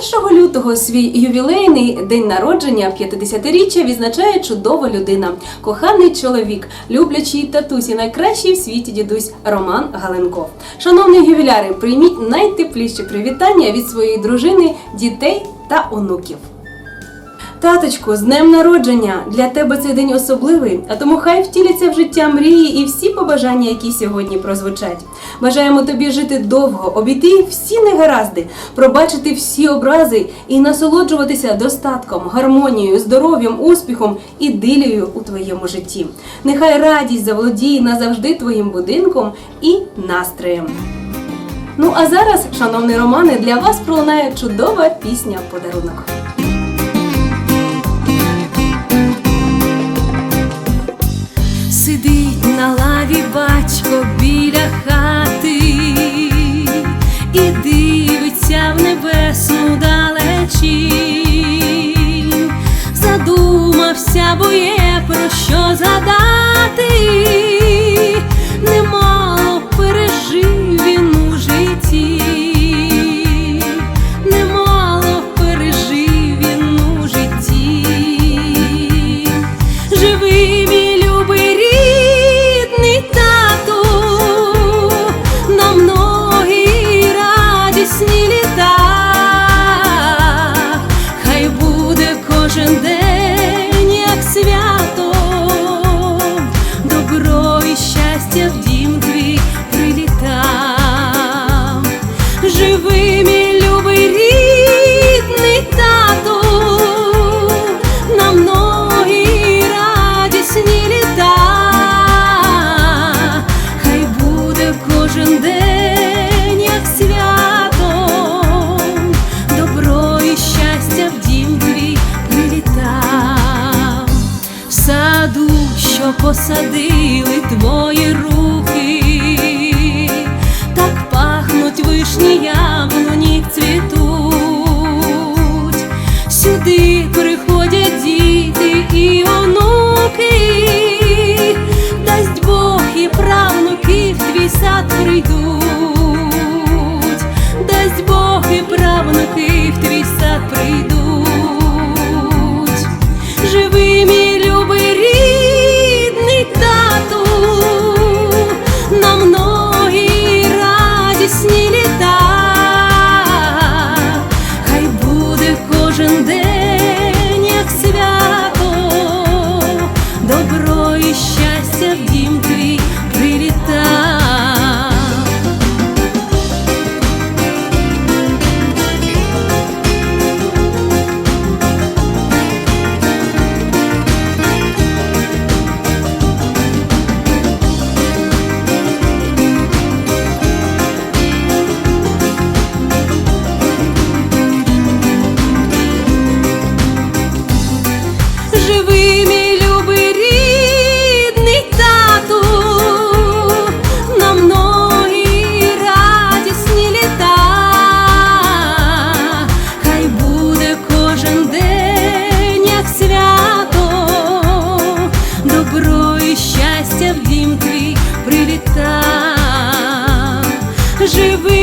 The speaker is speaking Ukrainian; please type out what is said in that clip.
1 лютого свій ювілейний день народження 50-річчя відзначає чудова людина, коханий чоловік, люблячий татусі, найкращий в світі дідусь Роман Галенков. Шановні ювіляри, прийміть найтепліші привітання від своєї дружини, дітей та онуків. Таточку, з днем народження! Для тебе цей день особливий, а тому хай втіляться в життя мрії і всі побажання, які сьогодні прозвучать. Бажаємо тобі жити довго, обійти всі негаразди, пробачити всі образи і насолоджуватися достатком, гармонією, здоров'ям, успіхом і дилею у твоєму житті. Нехай радість заволодіє назавжди твоїм будинком і настроєм. Ну а зараз, шановні романи, для вас пролунає чудова пісня подарунок. Задумався, бо про що згадати, посадили твої руки, так пахнуть вишні яблуні цвітуть. Сюди приходять діти і онуки, Живий